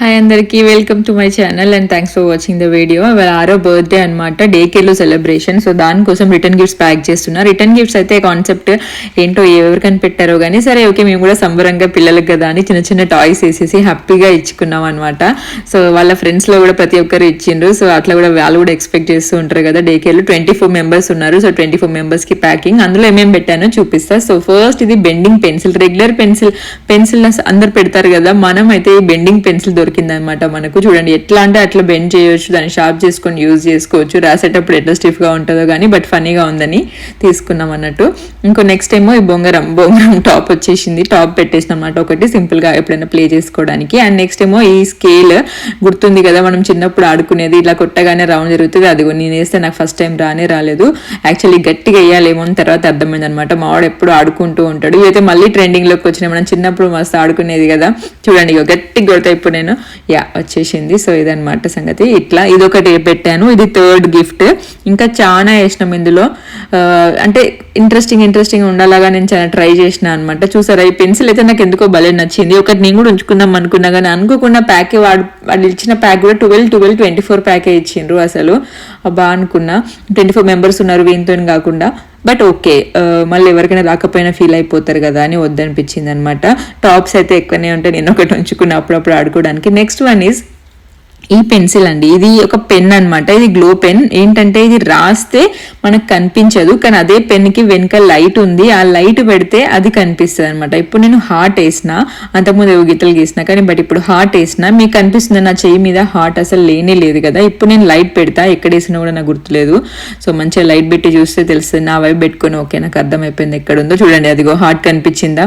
Hi అందరికీ welcome to my channel and thanks for watching the video వాళ్ళ ఆరో birthday అనమాట డే కేలో సెలబ్రేషన్ సో దానికోసం రిటర్న్ గిఫ్ట్స్ ప్యాక్ చేస్తున్నా. రిటర్న్ గిఫ్ట్స్ అయితే కాన్సెప్ట్ ఏంటో ఎవరు కనిపెట్టారో కానీ సరే ఓకే మేము కూడా సంబరంగా పిల్లలకు కదా అని చిన్న చిన్న టాయ్స్ వేసేసి హ్యాపీగా ఇచ్చుకున్నాం అనమాట సో వాళ్ళ ఫ్రెండ్స్లో కూడా ప్రతి ఒక్కరు ఇచ్చిండ్రు. సో అట్లా కూడా వాళ్ళు కూడా ఎక్స్పెక్ట్ చేస్తూ ఉంటారు కదా. డే కేలో ట్వంటీ ఫోర్ మెంబర్స్ ఉన్నారు. సో ట్వంటీ ఫోర్ మెంబర్స్కి ప్యాకింగ్ అందులో ఏమేమి పెట్టానో చూపిస్తా. సో ఫస్ట్ ఇది bending pencil regular pencil pencil అందరు పెడతారు కదా. మనం అయితే ఈ బెండింగ్ పెన్సిల్ దొరికింది అనమాట మనకు. చూడండి ఎట్లా అంటే అట్లా బెండ్ చేయొచ్చు దాన్ని షార్ప్ చేసుకొని యూజ్ చేసుకోవచ్చు రాసేటప్పుడు ఎట్లా స్టిఫ్గా ఉంటుందో కానీ బట్ ఫనీగా ఉందని తీసుకున్నాం అన్నట్టు. ఇంకో నెక్స్ట్ ఏమో ఈ బొంగరం బొంగరం టాప్ వచ్చేసింది. టాప్ పెట్టేసిన అనమాట ఒకటి సింపుల్గా ఎప్పుడైనా ప్లే చేసుకోవడానికి. అండ్ నెక్స్ట్ ఏమో ఈ స్కేల్ గుర్తుంది కదా మనం చిన్నప్పుడు ఆడుకునేది ఇలా కొట్టగానే రౌండ్ జరుగుతుంది. అది నేను వేస్తే నాకు ఫస్ట్ టైం రానే రాలేదు. యాక్చువల్లీ గట్టిగా వేయాలేమో అని తర్వాత అర్థమైంది అనమాట మావాడు ఎప్పుడు ఆడుకుంటూ ఉంటాడు. ఇదైతే మళ్ళీ ట్రెండింగ్లోకి వచ్చినాయి. మనం చిన్నప్పుడు మస్తు ఆడుకునేది కదా. చూడండి ఇక గట్టిగా కొడతా. ఇప్పుడు నేను యా వచ్చేసింది. సో ఇదనమాట సంగతి. ఇట్లా ఇది ఒకటి పెట్టాను. ఇది థర్డ్ గిఫ్ట్. ఇంకా చాలా వేసినాం ఇందులో. అంటే ఇంట్రెస్టింగ్ ఇంట్రెస్టింగ్ ఉండలాగా నేను చాలా ట్రై చేసిన అనమాట చూసారా ఈ పెన్సిల్ అయితే నాకు ఎందుకో భలే నచ్చింది. ఒకటి నేను కూడా ఉంచుకుందాం అనుకున్నా కానీ అనుకోకుండా ప్యాకే వాడు వాళ్ళు ఇచ్చిన ప్యాక్ కూడా ట్వెల్వ్ ట్వెల్వ్ ట్వంటీ ఫోర్ ప్యాకే ఇచ్చిండ్రు అసలు. బాగా అనుకున్నా. ట్వంటీ ఫోర్ మెంబర్స్ ఉన్నారు వీంతో కాకుండా. బట్ ఓకే మళ్ళీ ఎవరికైనా రాకపోయినా ఫీల్ అయిపోతారు కదా అని వద్దనిపించింది అనమాట టాప్స్ అయితే ఎక్కువనే ఉంటాయి నేను ఒకటి ఉంచుకున్న అప్పుడప్పుడు ఆడుకోవడానికి. నెక్స్ట్ వన్ ఈజ్ ఈ పెన్సిల్ అండి. ఇది ఒక పెన్ అన్నమాట. ఇది గ్లో పెన్. ఏంటంటే ఇది రాస్తే మనకు కనిపించదు. కానీ అదే పెన్కి వెనుక లైట్ ఉంది. ఆ లైట్ పెడితే అది కనిపిస్తుంది అనమాట ఇప్పుడు నేను హార్ట్ వేసిన అంతకుముందు ఏవో గీతలు గీసిన కానీ బట్ ఇప్పుడు హార్ట్ వేసిన మీకు కనిపిస్తుంది నా చెయ్యి మీద హార్ట్ అసలు లేనే లేదు కదా. ఇప్పుడు నేను లైట్ పెడతా. ఎక్కడ వేసినా కూడా నాకు గుర్తులేదు. సో మంచిగా లైట్ పెట్టి చూస్తే తెలుస్తుంది. నా వైపు పెట్టుకొని ఓకే నాకు అర్థమైపోయింది ఎక్కడ ఉందో. చూడండి అదిగో హార్ట్ కనిపించిందా?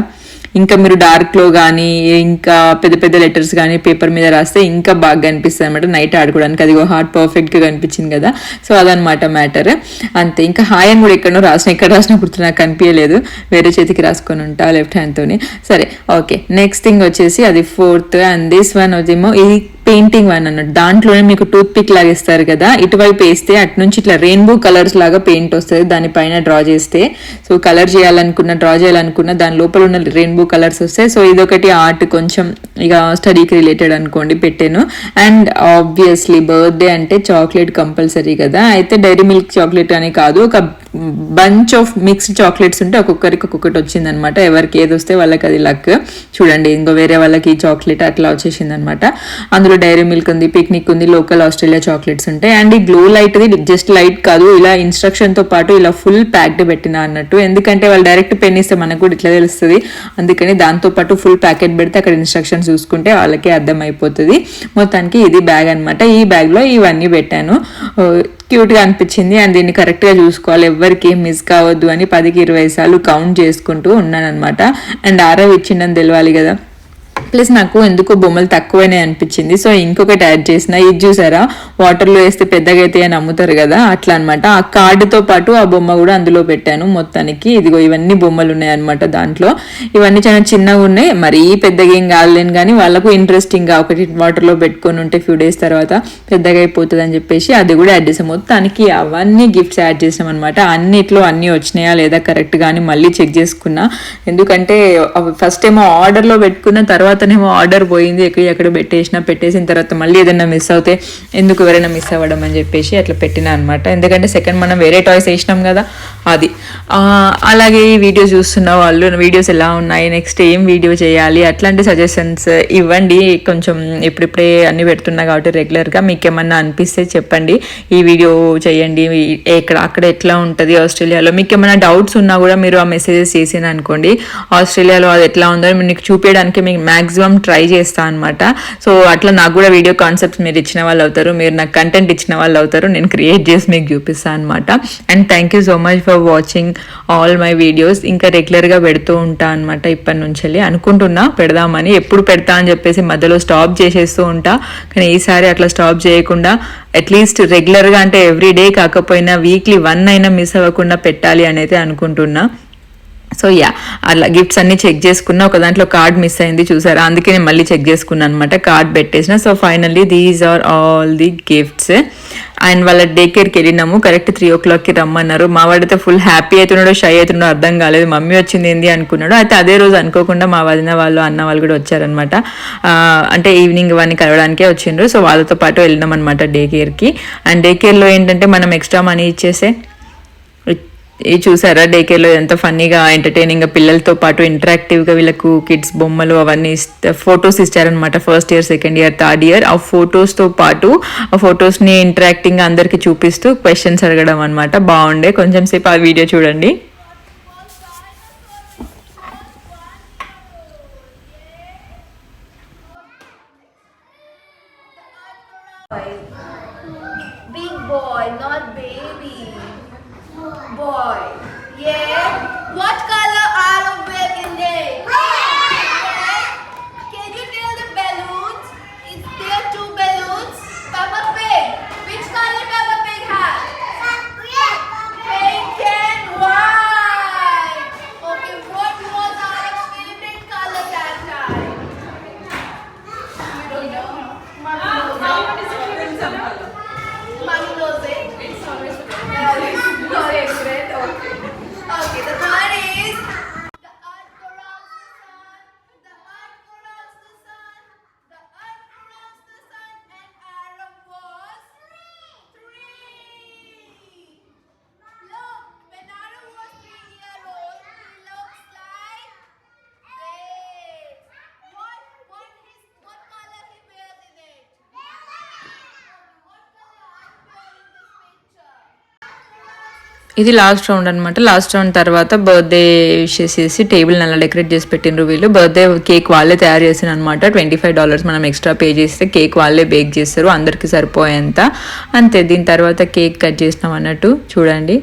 ఇంకా మీరు డార్క్లో కానీ ఇంకా పెద్ద పెద్ద లెటర్స్ కానీ పేపర్ మీద రాస్తే ఇంకా బాగా కనిపిస్తుంది అనమాట నైట్ ఆడుకోవడానికి అది హార్ట్ పర్ఫెక్ట్గా కనిపించింది కదా. సో అదనమాట మ్యాటర్ అంతే. ఇంకా హాయ్ అని కూడా ఎక్కడో రాసిన ఎక్కడ రాసిన గుర్తు నాకు కనిపించలేదు వేరే చేతికి రాసుకొని ఉంటా లెఫ్ట్ హ్యాండ్తోని సరే ఓకే నెక్స్ట్ థింగ్ వచ్చేసి అది ఫోర్త్ అండ్ దిస్ వన్ వచ్చేమో ఇది పెయింటింగ్ వన్ అన్నట్టు. దాంట్లోనే మీకు టూత్ పిక్ లాగా ఇస్తారు కదా ఇటువైపు వేస్తే అటు నుంచి ఇట్లా రెయిన్బో కలర్స్ లాగా పెయింట్ వస్తుంది దానిపైన డ్రా చేస్తే. సో కలర్ చేయాలనుకున్న డ్రా చేయాలనుకున్న దాని లోపల ఉన్న రెయిన్బో కలర్స్ వస్తాయి. సో ఇదొకటి ఆర్ట్ కొంచెం ఇక స్టడీకి రిలేటెడ్ అనుకోండి పెట్టాను. అండ్ ఆబ్వియస్లీ బర్త్డే అంటే చాక్లెట్ కంపల్సరీ కదా. అయితే డైరీ మిల్క్ చాక్లెట్ అని కాదు ఒక బంచ్ ఆఫ్ మిక్స్డ్ చాక్లెట్స్ ఉంటే ఒక్కొక్కరికి ఒక్కొక్కటి వచ్చింది అనమాట ఎవరికి ఏది వస్తే వాళ్ళకి అది లక్. చూడండి ఇంకో వేరే వాళ్ళకి చాక్లెట్ అట్లా వచ్చేసింది అనమాట అందులో డైరీ మిల్క్ ఉంది పిక్నిక్ ఉంది లోకల్ ఆస్ట్రేలియా చాక్లెట్స్ ఉంటాయి. అండ్ ఈ గ్లో లైట్ ఇది జస్ట్ లైట్ కాదు ఇలా ఇన్స్ట్రక్షన్తో పాటు ఇలా ఫుల్ ప్యాక్డ్ పెట్టిన అన్నట్టు. ఎందుకంటే వాళ్ళు డైరెక్ట్ పెన్ ఇస్తే మనకు కూడా ఇట్లా తెలుస్తుంది. అందుకని దాంతో పాటు ఫుల్ ప్యాకెట్ పెడితే అక్కడ ఇన్స్ట్రక్షన్స్ చూసుకుంటే వాళ్ళకి అర్థం అయిపోతుంది మొత్తానికి ఇది బ్యాగ్ అన్నమాట. ఈ బ్యాగ్లో ఇవన్నీ పెట్టాను. క్యూట్గా అనిపించింది. అండ్ దీన్ని కరెక్ట్గా చూసుకోవాలి. ఎవరికి ఏం మిస్ కావద్దు అని పదికి ఇరవై సార్లు కౌంట్ చేసుకుంటూ ఉన్నాను అనమాట అండ్ ఆరవ్ ఇచ్చిండని తెలియాలి కదా. ప్లస్ నాకు ఎందుకో బొమ్మలు తక్కువనే అనిపించింది. సో ఇంకొకటి యాడ్ చేసిన ఇది చూసారా? వాటర్లో వేస్తే పెద్దగా అయితే అని అమ్ముతారు కదా? అట్లా అనమాట ఆ కార్డుతో పాటు ఆ బొమ్మ కూడా అందులో పెట్టాను మొత్తానికి. ఇదిగో ఇవన్నీ బొమ్మలు ఉన్నాయి అనమాట దాంట్లో. ఇవన్నీ చాలా చిన్నగా ఉన్నాయి. మరీ పెద్దగా ఏం కాలేను కానీ వాళ్ళకు ఇంట్రెస్టింగ్గా ఒకటి వాటర్లో పెట్టుకొని ఉంటే ఫ్యూ డేస్ తర్వాత పెద్దగా అయిపోతుంది అని చెప్పేసి అది కూడా యాడ్ చేసాం మొత్తానికి అవన్నీ గిఫ్ట్స్ యాడ్ చేసాం అనమాట అన్నిట్లో అన్నీ వచ్చినాయా లేదా కరెక్ట్ కానీ అని మళ్ళీ చెక్ చేసుకున్నా. ఎందుకంటే ఫస్ట్ ఏమో ఆర్డర్లో పెట్టుకున్న తర్వాత తర్వాతనేమో ఆర్డర్ పోయింది ఎక్కడ ఎక్కడ పెట్టేసిన పెట్టేసిన తర్వాత మళ్ళీ ఏదైనా మిస్ అవుతే ఎందుకు ఎవరైనా మిస్ అవ్వడం అని చెప్పేసి అట్లా పెట్టిన అనమాట ఎందుకంటే సెకండ్ మనం వేరే టాయ్స్ వేసినాం కదా అది. అలాగే ఈ వీడియో చూస్తున్న వాళ్ళు వీడియోస్ ఎలా ఉన్నాయి నెక్స్ట్ ఏం వీడియో చేయాలి అట్లాంటి సజెషన్స్ ఇవ్వండి. కొంచెం ఇప్పుడిప్పుడే అన్ని పెడుతున్నా కాబట్టి రెగ్యులర్గా మీకు ఏమన్నా అనిపిస్తే చెప్పండి. ఈ వీడియో చేయండి. ఎక్కడ అక్కడ ఎట్లా ఉంటుంది ఆస్ట్రేలియాలో? మీకు ఏమైనా డౌట్స్ ఉన్నా కూడా మీరు ఆ మెసేజెస్ చేసిన అనుకోండి ఆస్ట్రేలియాలో అది ఎట్లా ఉందో మీకు చూపించడానికి మీకు మ్యాక్సిమం ట్రై చేస్తాను అనమాట సో అట్లా నాకు కూడా వీడియో కాన్సెప్ట్స్ మీరు ఇచ్చిన వాళ్ళు అవుతారు. మీరు నాకు కంటెంట్ ఇచ్చిన వాళ్ళు అవుతారు. నేను క్రియేట్ చేసి మీకు చూపిస్తాను అనమాట and thank you so much for watching all my videos ఇంకా రెగ్యులర్గా పెడుతూ ఉంటా అనమాట ఇప్పటి నుంచి అనుకుంటున్నా పెడదామని. ఎప్పుడు పెడతా అని చెప్పేసి మధ్యలో స్టాప్ చేసేస్తూ ఉంటా. కానీ ఈసారి అట్లా స్టాప్ చేయకుండా అట్లీస్ట్ రెగ్యులర్గా అంటే ఎవ్రీ డే కాకపోయినా వీక్లీ వన్ అయినా మిస్ అవ్వకుండా పెట్టాలి అని అయితే అనుకుంటున్నా. సో యా అలా గిఫ్ట్స్ అన్ని చెక్ చేసుకున్నా ఒక దాంట్లో కార్డ్ మిస్ అయింది చూసారా? అందుకే నేను మళ్ళీ చెక్ చేసుకున్నాను అనమాట కార్డ్ పెట్టేసిన. So finally these are all the gifts and వాళ్ళ డే కేర్కి వెళ్ళినాము. కరెక్ట్ త్రీ ఓ క్లాక్కి రమ్మన్నారు. మా వాడైతే ఫుల్ హ్యాపీ అవుతున్నాడో షై అవుతున్నాడో అర్థం కాలేదు. మమ్మీ వచ్చింది ఏంది? అనుకున్నాడు. అయితే అదే రోజు అనుకోకుండా మా వదిన వాళ్ళు అన్న వాళ్ళు కూడా వచ్చారనమాట అంటే ఈవినింగ్ వాడిని కలవడానికే వచ్చిండ్రు. సో వాళ్ళతో పాటు వెళ్ళినాం అనమాట డే కేర్కి అండ్ డే కేర్లో ఏంటంటే మనం ఎక్స్ట్రా మనీ ఇచ్చేసే ఇది చూసారా? డేకేలో ఎంత ఫన్నీగా ఎంటర్టైనింగ్గా పిల్లలతో పాటు ఇంటరాక్టివ్గా వీళ్ళకు కిడ్స్ బొమ్మలు అవన్నీ ఫొటోస్ ఇచ్చారనమాట first year second year third year. ఆ ఫొటోస్తో పాటు ఆ ఫొటోస్ని ఇంటరాక్టింగ్గా అందరికీ చూపిస్తూ క్వశ్చన్స్ అడగడం అనమాట బాగుండే కొంచెం సేపు ఆ వీడియో చూడండి. Big boy, not baby. Boy. Yeah. What color ఇది లాస్ట్ రౌండ్ అనమాట లాస్ట్ రౌండ్ తర్వాత బర్త్డే విషెస్ చేసి టేబుల్ అలా డెకరేట్ చేసి పెట్టిండ్రు వీళ్ళు. బర్త్డే కేక్ వాళ్ళే తయారు చేసిన అనమాట ట్వంటీ ఫైవ్ డాలర్స్ మనం ఎక్స్ట్రా పే చేస్తే కేక్ వాళ్ళే బేక్ చేస్తారు. అందరికీ సరిపోయేంత. అంతే దీని తర్వాత కేక్ కట్ చేసినాం అన్నట్టు. చూడండి.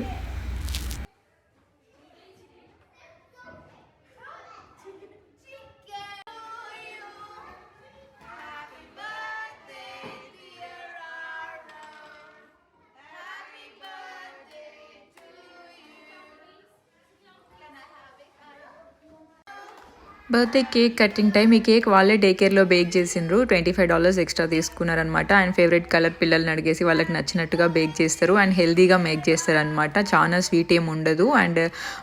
బర్త్డే కేక్ కటింగ్ టైం ఈ కేక్ వాళ్ళే డే కేర్లో బేక్ చేసిండ్రు. ట్వంటీ ఫైవ్ డాలర్స్ ఎక్స్ట్రా తీసుకున్నారనమాట అండ్ ఫేవరెట్ కలర్ పిల్లల్ని అడిగేసి వాళ్ళకి నచ్చినట్టుగా బేక్ చేస్తారు. అండ్ హెల్దీగా మేక్ చేస్తారు అనమాట చాలా స్వీట్ ఏం ఉండదు. అండ్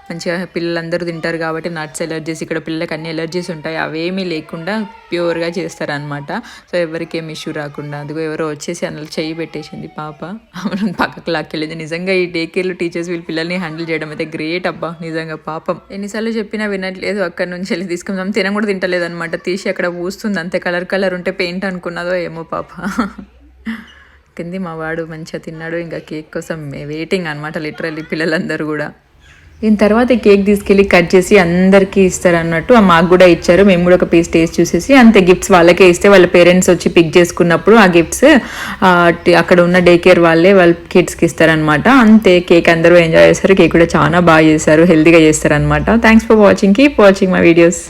మంచిగా పిల్లలందరూ తింటారు కాబట్టి నట్స్ ఎలర్జీస్ ఇక్కడ పిల్లలకి అన్ని ఎలర్జీస్ ఉంటాయి. అవేమీ లేకుండా ప్యూర్గా చేస్తారనమాట సో ఎవరికి ఏం ఇష్యూ రాకుండా. అదిగో ఎవరో వచ్చేసి అందులో చేయి పెట్టేసింది పాప. ఆమెను పక్కకు లాక్కెళ్ళింది. నిజంగా ఈ డే కేర్లో టీచర్స్ వీళ్ళ పిల్లల్ని హ్యాండిల్ చేయడం అయితే గ్రేట్ అబ్బా. నిజంగా పాపం. ఎన్నిసార్లు చెప్పినా వినట్లేదు. అక్కడ నుంచి వెళ్ళి తీసుకుందాం తిన కూడా తింటలేదు అనమాట తీసి అక్కడ పూస్తుంది అంతే. కలర్ కలర్ ఉంటే పెయింట్ అనుకున్నదో ఏమో పాప. కింది మా వాడు మంచిగా తిన్నాడు ఇంకా కేక్ కోసం వెయిటింగ్ అనమాట లిటరల్లీ పిల్లలందరూ కూడా. దీని తర్వాత కేక్ తీసుకెళ్ళి కట్ చేసి అందరికీ ఇస్తారు అన్నట్టు ఆ మాకు కూడా ఇచ్చారు. మేము కూడా ఒక పీస్ టేస్ట్ చూసేసి అంతే గిఫ్ట్స్ వాళ్ళకే ఇస్తే వాళ్ళ పేరెంట్స్ వచ్చి పిక్ చేసుకున్నప్పుడు ఆ గిఫ్ట్స్ అక్కడ ఉన్న డే కేర్ వాళ్ళే వాళ్ళ కిడ్స్కి ఇస్తారనమాట అంతే కేక్ అందరూ ఎంజాయ్ చేస్తారు కేక్ కూడా చాలా బాగా చేస్తారు హెల్తీగా చేస్తారనమాట thanks for watching keep watching my videos